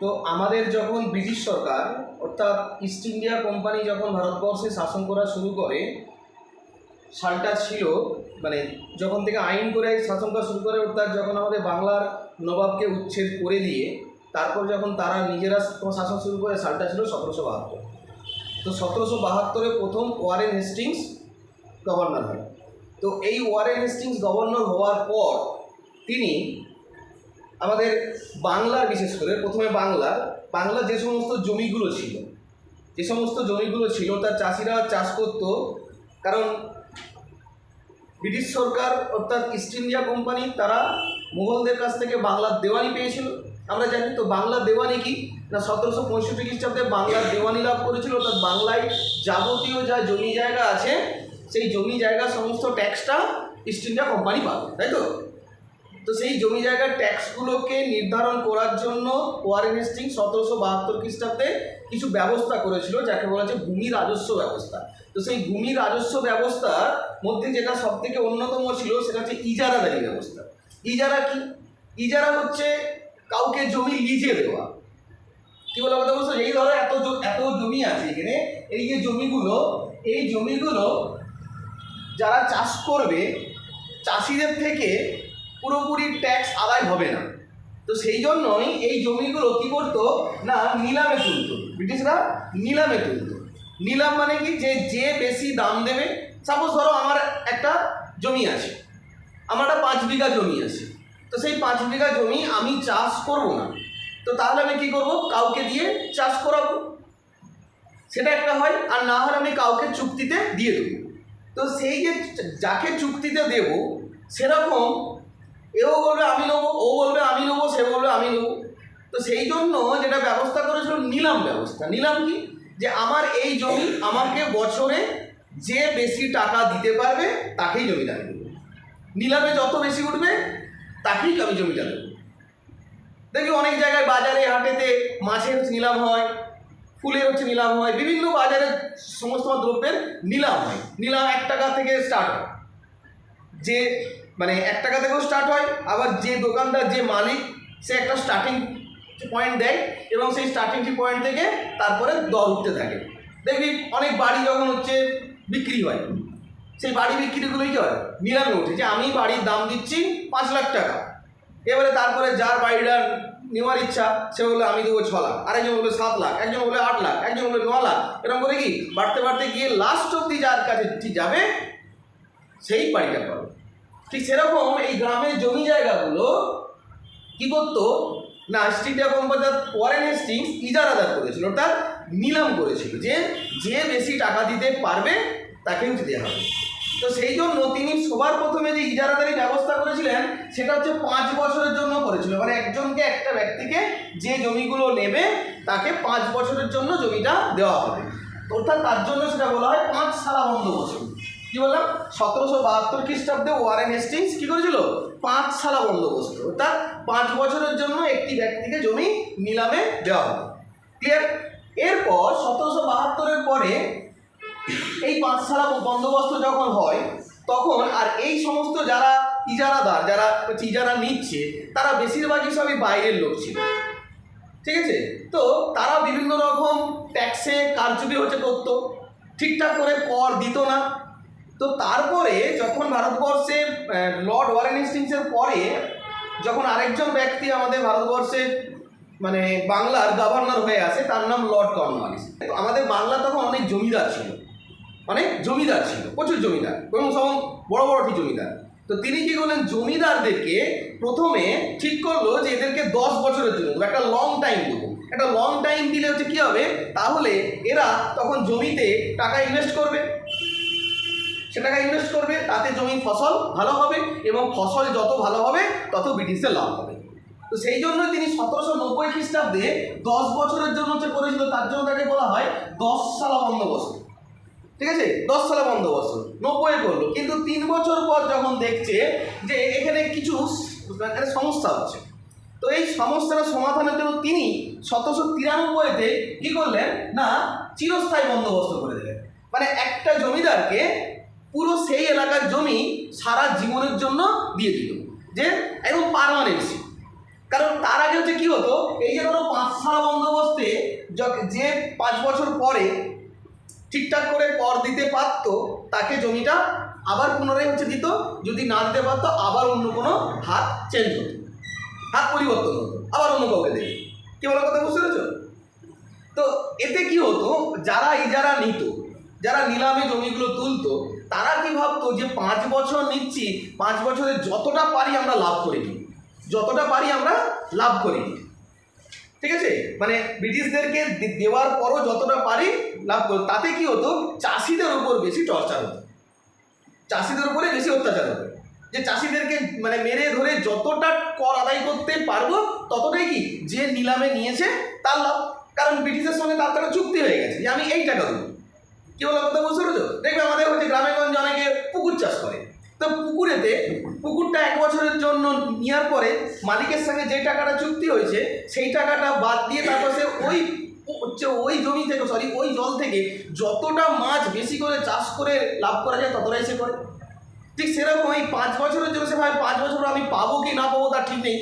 তো আমাদের যখন ব্রিটিশ সরকার, অর্থাৎ ইস্ট ইন্ডিয়া কোম্পানি যখন ভারতবর্ষে শাসন করা শুরু করে, সালটা ছিল মানে যখন থেকে আইন করে শাসন করা শুরু করে, অর্থাৎ যখন আমাদের বাংলার নবাবকে উচ্ছেদ করে দিয়ে, তারপর যখন তারা নিজেরা শাসন শুরু করে, সালটা ছিল সতেরোশো বাহাত্তর। তো সতেরোশো বাহাত্তরে প্রথম ওয়ারেন হেস্টিংস গভর্নর হয়। তো এই ওয়ারেন হেস্টিংস গভর্নর হওয়ার পর, তিনি আমাদের বাংলার বিশেষ করে, প্রথমে বাংলার বাংলা যে সমস্ত জমিগুলো ছিল, যে সমস্ত জমিগুলো ছিল, তার চাষিরা চাষ করতো, কারণ ব্রিটিশ সরকার অর্থাৎ ইস্ট ইন্ডিয়া কোম্পানি, তারা মুঘলদের কাছ থেকে বাংলার দেওয়ানি পেয়েছিল। আমরা জানি তো বাংলা দেওয়ানি কি? না, সতেরোশো পঁয়ষট্টি খ্রিস্টাব্দে বাংলার দেওয়ানি লাভ করেছিল, অর্থাৎ বাংলায় যাবতীয় যা জমি জায়গা আছে, সেই জমি জায়গা সমস্ত ট্যাক্সটা ইস্ট ইন্ডিয়া কোম্পানি পাবে, তাই তো? তো সেই জমি জায়গার ট্যাক্সগুলোকে নির্ধারণ করার জন্য ওয়ারেন হেস্টিং সতেরোশো বাহাত্তর খ্রিস্টাব্দে কিছু ব্যবস্থা করেছিল, যাকে বলা হচ্ছে ভূমি রাজস্ব ব্যবস্থা। তো সেই ভূমি রাজস্ব ব্যবস্থার মধ্যে যেটা সব থেকে অন্যতম ছিল, সেটা হচ্ছে ইজারাদারি ব্যবস্থা। ইজারা কি? ইজারা হচ্ছে কাউকে জমি লিজে দেওয়া। কি বলে কথা বলছো? এই ধরো এত এত জমি আছে এখানে, এই যে জমিগুলো, এই জমিগুলো যারা চাষ করবে, চাষিদের থেকে পুরোপুরি ট্যাক্স আদায় হবে না। তো সেই জন্যই এই জমিগুলো কি করতো? না, নিলামে তুলতো। ব্রিটিশরা নিলামে তুলতো। নিলাম মানে কি? যে যে বেশি দাম দেবে সাপোজ ধরো আমার একটা জমি আছে। আমার একটা পাঁচ বিঘা জমি আছে। তো সেই পাঁচ বিঘা জমি আমি চাষ করব না। তো তাহলে আমি কি করব? কাউকে দিয়ে চাষ করাবো। সেটা একটা হয়, আর না হলে আমি কাউকে চুক্তিতে দিয়ে দেবো। তো সেই যে, যাকে চুক্তিতে দেব, সেরকম এও বলবে, আমি নেব। ও বলবে, আমি নেব। সে বলবে, আমি নেব। তো সেই জন্য যেটা ব্যবস্থা করেছিল, নিলাম ব্যবস্থা। নিলাম কি? যে আমার এই জমি আমাকে বছরে যে বেশি টাকা দিতে পারবে, তাকেই আমি দেবো। নিলামে যত বেশি উঠবে, তাকেই আমি জমিটা দেবো। দেখি অনেক জায়গায় বাজারে, হাটেতে মাছের নিলাম হয়, ফুলের হচ্ছে নিলাম হয়, বিভিন্ন বাজারে সমস্ত দ্রব্যের নিলাম হয়। নিলাম এক টাকা থেকে স্টার্ট হয়। যে মানে এক টাকা থেকেও স্টার্ট হয়, আবার যে দোকানদার যে মালিক, সে একটা স্টার্টিং পয়েন্ট দেয় এবং সেই স্টার্টিং পয়েন্ট থেকে তারপরে দর উঠতে থাকে। দেখবি অনেক বাড়ি যখন হচ্ছে বিক্রি হয়, সেই বাড়ি বিক্রিগুলোই কি হয়? নিলামে ওঠে যে আমি বাড়ির দাম দিচ্ছি পাঁচ লাখ টাকা। এবারে তারপরে যার বাড়িটা নেওয়ার ইচ্ছা, সে বলল, আমি দেবো ছ লাখ। আরেকজন বলল, সাত লাখ। একজন বলল, আট লাখ। একজন বলল, ন লাখ। এরকম করে কি? বাড়তে বাড়তে গিয়ে লাস্ট অব্দি যার কাছে যাবে, সেই বাড়িটা পাবে ঠিক সেরকম এই গ্রামের জমি জায়গাগুলো কি করতো? না East India company Warren Hastings ইজারাদার করেছিল, অর্থাৎ নিলাম করেছিল যে যে বেশি টাকা দিতে পারবে তাকে দেওয়া হবে। তো সেই জন্য তিনি সবার প্রথমে যে ইজারাদারি ব্যবস্থা করেছিলেন, সেটা হচ্ছে পাঁচ বছরের জন্য করেছিল। মানে একজনকে একটা ব্যক্তিকে যে জমিগুলো নেবে, তাকে পাঁচ বছরের জন্য জমিটা দেওয়া হবে। অর্থাৎ তার জন্য সেটা বলা হয় পাঁচ সালা বন্দোবস্ত কি বললাম? সতেরোশো বাহাত্তর খ্রিস্টাব্দে ওয়ারেন হেস্টিংস কি করেছিল? পাঁচ সালা বন্দোবস্ত। অর্থাৎ পাঁচ বছরের জন্য একটি ব্যক্তিকে জমি নিলামে দেওয়া হবে ক্লিয়ার এরপর সতেরোশো বাহাত্তরের পরে এই পাঁচ সালা বন্দোবস্ত যখন হয়, তখন আর এই সমস্ত যারা ইজারাদার, যারা ইজারা নিচ্ছে, তারা বেশিরভাগই সবই বাইরের লোক ছিল। ঠিক আছে? তো তারা বিভিন্ন রকম ট্যাক্সে কারচুপি হচ্ছে করতো। ঠিকঠাক করে কর দিত না। তো তারপরে যখন ভারতবর্ষে লর্ড ওয়ারেন হেস্টিংসের পরে যখন আরেকজন ব্যক্তি আমাদের ভারতবর্ষে মানে বাংলার গভর্নর হয়ে আসে, তার নাম লর্ড কর্নওয়ালিস তো আমাদের বাংলা তখন অনেক জমিদার ছিল। অনেক জমিদার ছিল, প্রচুর জমিদার, এবং সব বড় বড় ঠিক জমিদার। তো তিনি কি করলেন, জমিদারদেরকে প্রথমে ঠিক করল যে এদেরকে দশ বছরের জন্য একটা লং টাইম দেবো। একটা লং টাইম দিলে হচ্ছে কী হবে? তাহলে এরা তখন জমিতে টাকা ইনভেস্ট করবে। সে টাকা ইনভেস্ট করবে, তাতে জমির ফসল ভালো হবে এবং ফসল যত ভালো হবে, তত ব্রিটিশদের লাভ হবে। তো সেই জন্য তিনি সতেরোশো নব্বই খ্রিস্টাব্দে দশ বছরের জন্য যে করেছিল, তার জন্য তাকে বলা হয় দশ সালা বন্দোবস্ত। ঠিক আছে? দশ সালে বন্দোবস্ত। নব্বই করল। কিন্তু তিন বছর পর যখন দেখছে যে এখানে কিছু সমস্যা হচ্ছে, তো এই সমস্যাটা সমাধানের জন্য তিনি সতেরোশো তিরানব্বইতে কী করলেন? না, চিরস্থায়ী বন্দোবস্ত করে দিলেন। মানে একটা জমিদারকে পুরো সেই এলাকার জমি সারা জীবনের জন্য দিয়ে দিল। যে একদম পারমানেন্সি কারণ তার আগে হচ্ছে কী হতো, এই যে ধরো পাঁচ সাল বন্দোবস্তে য- যে পাঁচ বছর পরে ঠিকঠাক করে কর দিতে পারতো, তাকে জমিটা আবার পুনরায় হচ্ছে দিত। যদি না দিতে পারতো, আবার অন্য কোনো হাত চেঞ্জ হতো। হাত পরিবর্তন হতো। আবার অন্য কাউকে দেবে। কি বলার কথা বুঝতে পেরেছ? তো এতে কি হতো, যারা ইজারা নিত, যারা নিলামে জমিগুলো তুলতো তারা কি ভাবতো যে পাঁচ বছর নিচ্ছি, পাঁচ বছরে যতটা পারি আমরা লাভ করে নিই। যতটা পারি আমরা লাভ করে নিই। ঠিক আছে? মানে ব্রিটিশদেরকে দেওয়ার পরও যতটা পারি লাভ করি। তাতে কি হতো? চাষিদের উপর বেশি টর্চার হতো। চাষিদের উপরে বেশি অত্যাচার হতো। যে চাষিদেরকে মানে মেরে ধরে যতটা কর আদায় করতে পারব, ততটাই কি? যে নিলামে নিয়েছে, তার লাভ। কারণ ব্রিটিশের সঙ্গে তার একটা চুক্তি হয়ে গেছে যে আমি এই টাকা দেবো। কি বলো, কথা বুঝতে দেখবে আমাদের হচ্ছে গ্রামে গঞ্জে অনেকে পুকুর চাষ করে। তো পুকুরেতে, পুকুরটা এক বছরের জন্য নেওয়ার পরে মালিকের সঙ্গে যে টাকাটা চুক্তি হয়েছে, সেই টাকাটা বাদ দিয়ে তারপর সে ওই হচ্ছে ওই জমি থেকে সরি ওই জল থেকে যতটা মাছ বেশি করে চাষ করে লাভ করা যায়, ততটাই সে করে। ঠিক সেরকম এই পাঁচ বছরের জন্য সে ভাই পাঁচ বছর আমি পাবো কি না পাবো, তার ঠিক নেই।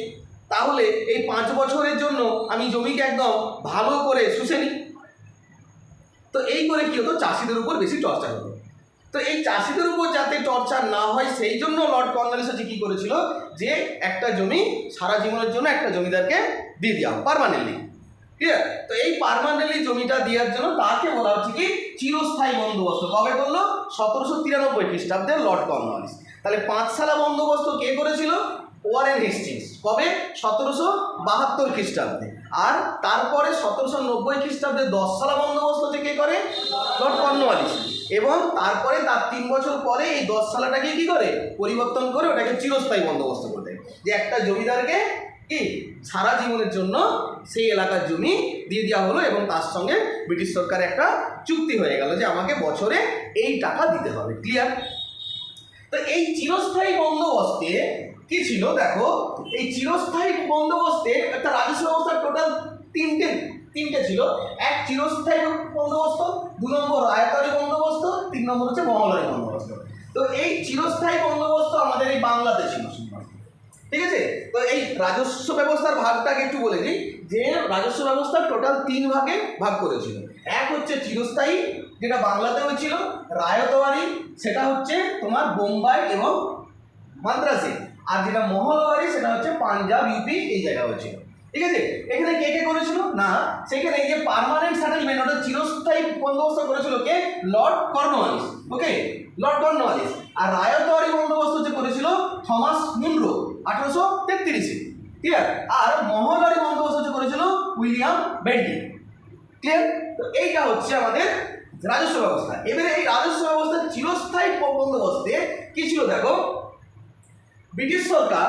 তাহলে এই পাঁচ বছরের জন্য আমি জমিকে একদম ভালো করে শুষে নিই। তো এই করে কি হতো? চাষিদের উপর বেশি টর্চার হতো। তো এই চাষিদের উপর যাতে টর্চার না হয়, সেই জন্য লর্ড কর্নওয়ালিস হচ্ছে কী করেছিল? যে একটা জমি, সারা জীবনের জন্য একটা জমিদারকে দিয়ে দেওয়া পারমানেন্টলি ক্লিয়ার তো এই পারমানেন্টলি জমিটা দেওয়ার জন্য তাকে বলা হচ্ছে কি? চিরস্থায়ী বন্দোবস্ত। কবে করল? সতেরোশো তিরানব্বই খ্রিস্টাব্দে লর্ড কর্নওয়ালিস তাহলে পাঁচ সালা বন্দোবস্ত কে করেছিল? ওয়ারেন হেস্টিংস কবে? সতেরোশো বাহাত্তর খ্রিস্টাব্দে। আর তারপরে সতেরোশো নব্বই খ্রিস্টাব্দে দশ সালা বন্দোবস্ত থেকে করে? লর্ড কর্নওয়ালিস এবং তারপরে তার তিন বছর পরে এই দশ সালাটাকে কি করে? পরিবর্তন করে ওটাকে চিরস্থায়ী বন্দোবস্ত করে দেয়। যে একটা জমিদারকে কি? সারা জীবনের জন্য সেই এলাকার জমি দিয়ে দেওয়া হলো এবং তার সঙ্গে ব্রিটিশ সরকার একটা চুক্তি হয়ে গেল যে আমাকে বছরে এই টাকা দিতে হবে। ক্লিয়ার তো এই চিরস্থায়ী বন্দোবস্তে কি ছিল? দেখো, এই চিরস্থায়ী বন্দোবস্তে একটা রাজস্ব ব্যবস্থার টোটাল তিনটে তিনটে ছিল। এক চিরস্থায়ী বন্দোবস্ত, দু নম্বর আয়তারি বন্দোবস্ত, তিন নম্বর হচ্ছে মহলারি বন্দোবস্ত। তো এই চিরস্থায়ী বন্দোবস্ত আমাদের এই বাংলাতে ছিল ঠিক আছে? তো এই রাজস্ব ব্যবস্থার ভাগটাকে একটু বলে দিই, যে রাজস্ব ব্যবস্থা টোটাল তিন ভাগে ভাগ করেছিল। এক হচ্ছে চিরস্থায়ী, যেটা বাংলাতে হয়েছিল, রায়তওয়ারি, সেটা হচ্ছে তোমার বোম্বাই এবং মাদ্রাসে। আর যেটা মহলবাড়ি সেটা হচ্ছে পাঞ্জাব ইউপি এই জায়গা হয়েছিল। ঠিক আছে? এখানে কে কে করেছিল? না, সেখানে এই যে পার্মানেন্ট সেটেলমেন্ট ওটা চিরস্থায়ী বন্দোবস্ত করেছিল কে? Lord Cornwallis. Okay? Lord Cornwallis. আর রায়তওয়ারি বন্দোবস্ত যে করেছিল, থমাস মুনরো, আঠারোশো তেত্রিশে। ক্লিয়ার আর মহলবাড়ি বন্দোবস্ত যে করেছিল, উইলিয়াম বেন্টি। ক্লিয়ার তো এইটা হচ্ছে আমাদের রাজস্ব ব্যবস্থা। এবারে এই রাজস্ব ব্যবস্থা চিরস্থায়ী বন্দোবস্তে কি ছিল? দেখো ব্রিটিশ সরকার,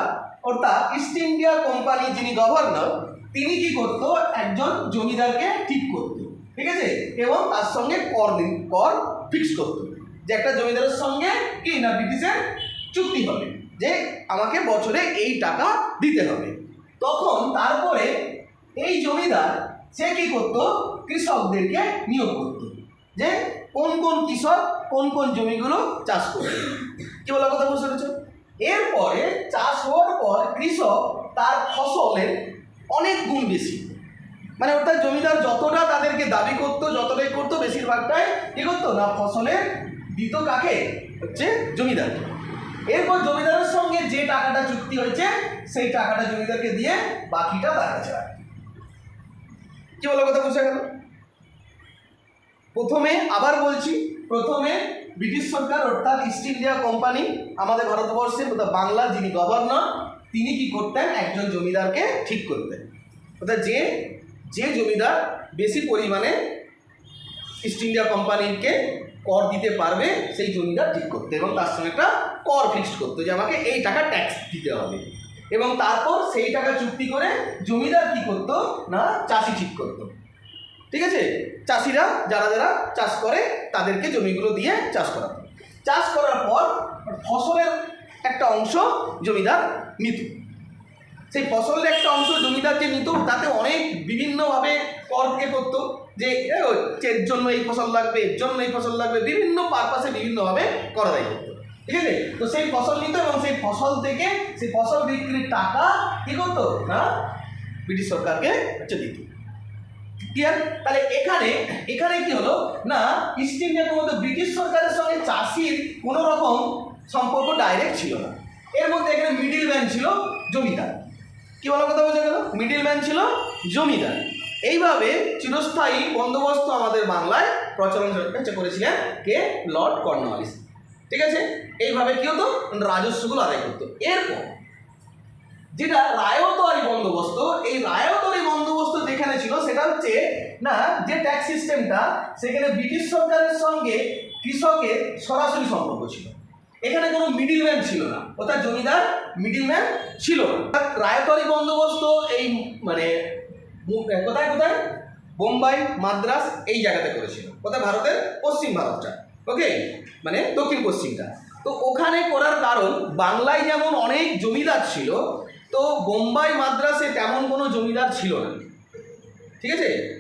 অর্থাৎ ইস্ট ইন্ডিয়া কোম্পানি যিনি গভর্নর, তিনি কি করতো? একজন জমিদারকে ঠিক করতো, ঠিক আছে? এবং তার সঙ্গে কর দিন, কর ফিক্স করতো। যে একটা জমিদারের সঙ্গে কি না ব্রিটিশের চুক্তি হবে, যে আমাকে বছরে এই টাকা দিতে হবে। তখন তারপরে এই জমিদার, সে কি করত? কৃষকদেরকে নিয়োগ করতো, যে কোন কোন কৃষক কোন কোন জমিগুলো চাষ করবে কি বলার কথা বুঝতে পেরেছ? এরপরে চাষ হওয়ার পর কৃষক তার ফসলের অনেক গুণ বেশি। মানে অর্থাৎ জমিদার যতটা তাদেরকে দাবি করতো, যতটাই করতো, বেশিরভাগটাই কি করতো? না, ফসলের দিত কাকে? হচ্ছে জমিদার। এরপর জমিদারের সঙ্গে যে টাকাটা চুক্তি হয়েছে, সেই টাকাটা জমিদারকে দিয়ে বাকিটা কাছে রাখে। কি বলো কথা বুঝে গেল? প্রথমে আবার বলছি, প্রথমে ব্রিটিশ সরকার অর্থাৎ ইস্ট ইন্ডিয়া কোম্পানি আমাদের ভারতবর্ষের অর্থাৎ বাংলার যিনি গভর্নর তিনি কি করতেন? একজন জমিদারকে ঠিক করতেন। অর্থাৎ যে যে জমিদার বেশি পরিমাণে ইস্ট ইন্ডিয়া কোম্পানিকে কর দিতে পারবে, সেই জমিদার ঠিক করতে এবং তার সঙ্গে একটা কর ফিক্সড করতো যে আমাকে এই টাকা ট্যাক্স দিতে হবে। এবং তারপর সেই টাকা চুক্তি করে জমিদার কি করতো? না, চাষি ঠিক করতো। ঠিক আছে? চাষিরা যারা যারা চাষ করে তাদেরকে জমিগুলো দিয়ে চাষ করা চাষ করার পর ফসলের একটা অংশ জমিদার নিত। সেই ফসলের একটা অংশ জমিদার যে নিত তাতে অনেক বিভিন্নভাবে কর দিয়ে করতো যে এ, এর জন্য এই ফসল লাগবে এর জন্য এই ফসল লাগবে। বিভিন্ন পারপাসে বিভিন্নভাবে করা করতো ঠিক আছে? তো সেই ফসল নিত এবং সেই ফসল থেকে সেই ফসল বিক্রির টাকা কী করতো? না ব্রিটিশ সরকারকে হচ্ছে দিত। ক্লিয়ার তাহলে এখানে এখানে কি হলো? না ইস্ট ইন্ডিয়া কোম্পানি ব্রিটিশ সরকারের সঙ্গে চাষির কোনো রকম সম্পর্ক ডাইরেক্ট ছিল না। এর মধ্যে এখানে মিডিল ম্যান ছিল জমিদার। কি বলার কথা বোঝা গেল? মিডিল ম্যান ছিল জমিদার। এইভাবে চিরস্থায়ী বন্দোবস্ত আমাদের বাংলায় প্রচলন করেছিলেন কে? লর্ড কর্নওয়ালিস ঠিক আছে? এইভাবে কি হতো? রাজস্বগুলো আদায় করতো। এরপর, যেটা রায়তওয়ারি বন্দোবস্ত, এই রায়তওয়ারি বন্দোবস্ত যেখানে ছিল সেটা হচ্ছে না, যে ট্যাক্স সিস্টেমটা সেখানে ব্রিটিশ সরকারের সঙ্গে কৃষকের সরাসরি সম্পর্ক ছিল। এখানে কোনো মিডিল ম্যান ছিল না, অর্থাৎ জমিদার মিডিল ম্যান ছিল না। রায়তওয়ারি বন্দোবস্ত এই মানে কোথায় কোথায়? বোম্বাই, মাদ্রাস এই জায়গাতে করেছিল। কোথায় ভারতের পশ্চিম ভারতটা ওকে মানে দক্ষিণ পশ্চিমটা। তো ওখানে করার কারণ, বাংলায় যেমন অনেক জমিদার ছিল, তো বোম্বাই, মাদ্রাসে তেমন কোনো জমিদার ছিল না। ঠিক আছে?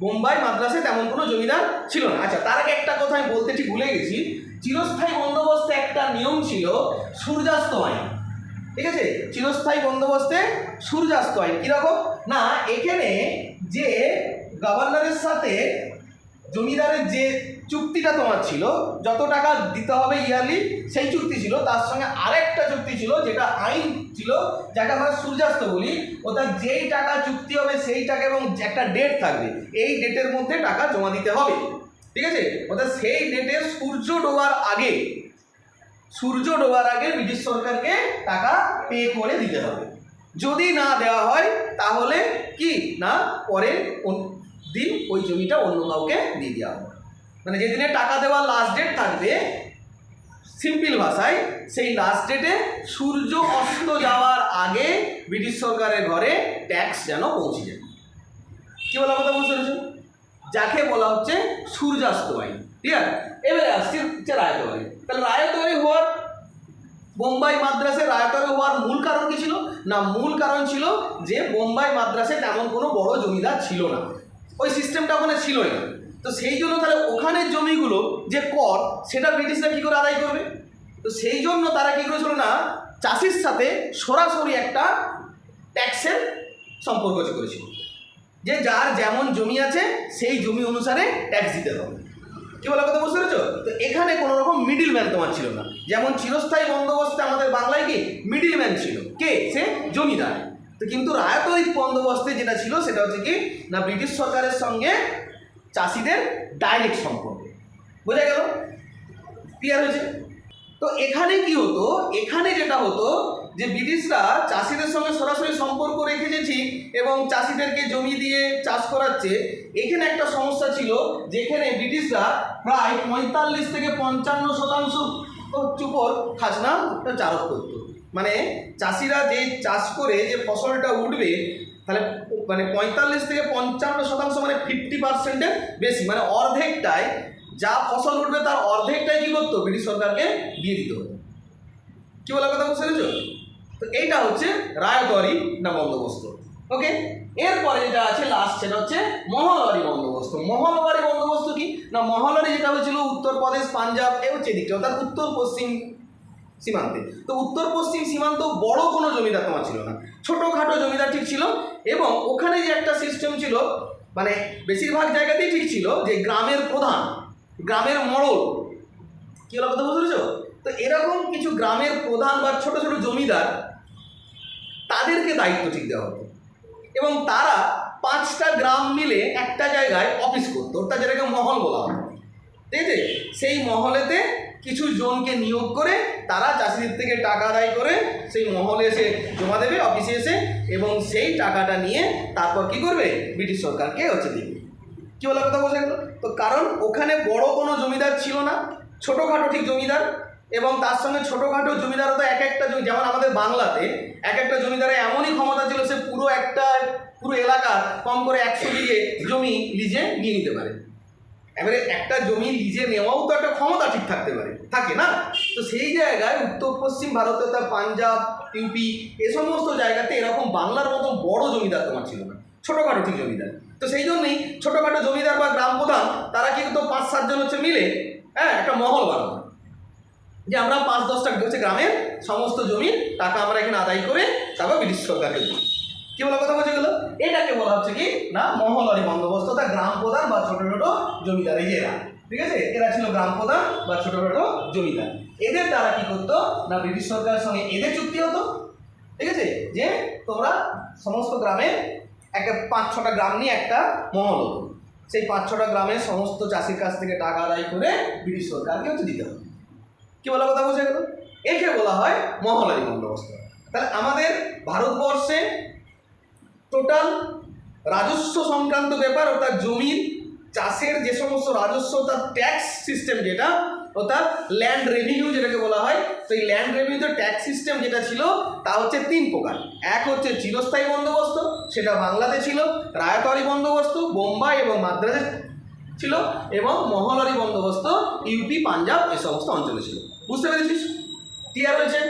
বোম্বাই মাদ্রাসে তেমন কোনো জমিদার ছিল না। আচ্ছা তার আগে একটা কথা আমি বলতে ঠিক ভুলে গেছি। চিরস্থায়ী বন্দোবস্তে একটা নিয়ম ছিল, সূর্যাস্ত আইন ঠিক আছে? চিরস্থায়ী বন্দোবস্তে সূর্যাস্ত আইন কীরকম? না, এখানে যে গভর্নরের সাথে জমিদারের যে চুক্তিটা তোমার ছিল, যত টাকা দিতে হবে ইয়ারলি, সেই চুক্তি ছিল। তার সঙ্গে আরেকটা চুক্তি ছিল, যেটা আইন ছিল যেটা আমরা সূর্যাস্ত বলি। অর্থাৎ যেই টাকা চুক্তি হবে সেই টাকা এবং একটা ডেট থাকবে। এই ডেটের মধ্যে টাকা জমা দিতে হবে। ঠিক আছে? অর্থাৎ সেই ডেটে সূর্য ডোবার আগে, সূর্য ডোবার আগে ব্রিটিশ সরকারকে টাকা পে করে দিতে হবে। যদি না দেওয়া হয়, তাহলে কি? না পরে দিন ওই জমিটা অন্য কাউকে দিয়ে দেওয়া হবে। মানে যেদিনে টাকা দেওয়ার লাস্ট ডেট থাকবে সিম্পল ভাষায়, সেই লাস্ট ডেটে সূর্য অস্ত যাওয়ার আগে ব্রিটিশ সরকারের ঘরে ট্যাক্স যেন পৌঁছে যায়। কি বলা কথা বুঝতে পেরেছ যাকে বলা হচ্ছে সূর্যাস্ত আইন ঠিক আছে এবারে আসছে হচ্ছে রায়তবাড়ি। তাহলে রায়তবাড়ি হওয়ার বোম্বাই মাদ্রাসে রায়তবাড়ি হওয়ার মূল কারণ কি ছিল? না, মূল কারণ ছিল যে বোম্বাই মাদ্রাসে তেমন কোনো বড় জমিদার ছিল না। ওই সিস্টেমটা ওখানে ছিলই না। তো সেই জন্য তাহলে ওখানের জমিগুলো যে কর, সেটা ব্রিটিশরা কী করে আদায় করবে? তো সেই জন্য তারা কী করেছিল না, চাষির সাথে সরাসরি একটা ট্যাক্সের সম্পর্ক করেছিল যে যার যেমন জমি আছে, সেই জমি অনুসারে ট্যাক্স দিতে হবে। কি বলা কথা বুঝতে পেরেছ? তো এখানে কোনো রকম মিডিল ম্যান তোমার ছিল না। যেমন চিরস্থায়ী বন্দোবস্তে আমাদের বাংলায় কি মিডিল ম্যান ছিল। কে? সে জমিদার। তো কিন্তু রায়তরিক বন্দোবস্তে যেটা ছিল, সেটা হচ্ছে কি না ব্রিটিশ সরকারের সঙ্গে চাষিদের ডাইরেক্ট সম্পর্ক। বোঝা গেল? ক্লিয়ার হয়েছে? তো এখানে কি হতো? এখানে যেটা হতো যে ব্রিটিশরা চাষিদের সঙ্গে সরাসরি ঠিক এবং চাষিদেরকে জমি দিয়ে চাষ করাচ্ছে। এখানে একটা সমস্যা ছিল, যেখানে ব্রিটিশরা প্রায় পঁয়তাল্লিশ থেকে পঞ্চান্ন শতাংশ উপর খাজনা চারক করতো। মানে চাষিরা যে চাষ করে যে ফসলটা উঠবে, তাহলে মানে পঁয়তাল্লিশ থেকে পঞ্চান্ন শতাংশ মানে ফিফটি পার্সেন্টের বেশি। মানে অর্ধেকটায় যা ফসল উঠবে তার অর্ধেকটাই কী করতো? ব্রিটিশ সরকারকে দিয়ে দিত। কি বলার কথা বুঝতে পেরেছ? তো এইটা হচ্ছে রায়তওয়ারি না বন্দোবস্ত ওকে এরপরে যেটা আছে লাস্ট সেটা হচ্ছে মহলবাড়ি বন্দোবস্ত। মহলবাড়ি বন্দোবস্ত কি? না, মহলবাড়ি যেটা হয়েছিল উত্তরপ্রদেশ পাঞ্জাব, এ হচ্ছে এদিকটা, অর্থাৎ উত্তর পশ্চিম সীমান্তে। তো উত্তর পশ্চিম সীমান্ত বড় কোনো জমিদার তোমার ছিল না। ছোটোখাটো জমিদার ঠিক ছিল এবং ওখানে যে একটা সিস্টেম ছিল মানে বেশিরভাগ জায়গাতেই ঠিক ছিল যে গ্রামের প্রধান, গ্রামের মড়ল। কী হলো কথা বুঝতে? তো এরকম কিছু গ্রামের প্রধান বা ছোট ছোট জমিদার, তাদেরকে দায়িত্ব ঠিক দেওয়া হতো। এবং তারা পাঁচটা গ্রাম মিলে একটা জায়গায় অফিস করতো, ওটা যেটাকে মহল বলা হয়। ঠিক আছে? সেই মহলেতে কিছু জনকে নিয়োগ করে তারা চাষিদের থেকে টাকা আদায় করে সেই মহলে এসে জমা দেবে, অফিসে এসে, এবং সেই টাকাটা নিয়ে তারপর কি করবে? ব্রিটিশ সরকারকে হচ্ছে দিবে। কী বলা কথা গেল তো কারণ ওখানে বড় কোনো জমিদার ছিল না, ছোটোখাটো ঠিক জমিদার এবং তার সঙ্গে ছোটোখাটো জমিদারও তো এক একটা জমি, যেমন আমাদের বাংলাতে, এক একটা জমিদারের এমনই ক্ষমতা ছিল সে পুরো একটা, পুরো এলাকা কম করে একশো বিঘে জমি লিজে নিয়ে নিতে পারে। এবারে একটা জমি লিজে নেওয়াও তো একটা ক্ষমতা ঠিক থাকতে পারে, থাকে না? তো সেই জায়গায় উত্তর পশ্চিম ভারতে তার পাঞ্জাব, ইউপি, এ সমস্ত জায়গাতে এরকম বাংলার মতো বড় জমিদার তোমার ছিল না, ছোটোখাটো ঠিক জমিদার। তো সেই জন্যই ছোটোখাটো জমিদার বা গ্রাম প্রধান, তারা কিন্তু পাঁচ সাতজন হচ্ছে মিলে হ্যাঁ একটা মহল বানানো। যে আমরা পাঁচ দশটা হচ্ছে গ্রামের সমস্ত জমির টাকা আমরা এখানে আদায় করে তারপর ব্রিটিশ সরকারকে দিই কি বলা কথা বলছে গেলো এটাকে বলা হচ্ছে কি? না মহলারি বন্দোবস্ত, তা গ্রাম প্রধান বা ছোটো ছোটো জমিদার, এই এরা। ঠিক আছে? এরা ছিল গ্রাম প্রধান বা ছোটো ছোট জমিদার। এদের দ্বারা কি করতো? না, ব্রিটিশ সরকারের সঙ্গে এদের চুক্তি হতো। ঠিক আছে? যে তোমরা সমস্ত গ্রামে একটা পাঁচ ছটা গ্রাম নিয়ে একটা মহল হতো। সেই পাঁচ ছটা গ্রামের সমস্ত চাষির কাছ থেকে টাকা আদায় করে ব্রিটিশ সরকারকে হচ্ছে দিতে হবে কি বলা কথা বোঝা গেল একে বলা হয় মহলারি বন্দোবস্ত তাহলে আমাদের ভারতবর্ষে টোটাল রাজস্ব সংক্রান্ত ব্যাপার, অর্থাৎ জমির চাষের যে সমস্ত রাজস্ব তার ট্যাক্স সিস্টেম যেটা, অর্থাৎ ল্যান্ড রেভিনিউ যেটাকে বলা হয়, সেই ল্যান্ড রেভিনিউতে ট্যাক্স সিস্টেম যেটা ছিল, তা হচ্ছে তিন প্রকার। এক হচ্ছে চিরস্থায়ী বন্দোবস্ত, সেটা বাংলাতে ছিল, রায়তওয়ারি বন্দোবস্ত, বোম্বাই এবং মাদ্রাজে ছিল, এবং মহলারি বন্দোবস্ত ইউপি পাঞ্জাব এই সমস্ত অঞ্চলে ছিল। বুঝতে পেরেছিস? ক্লিয়ার হয়েছে?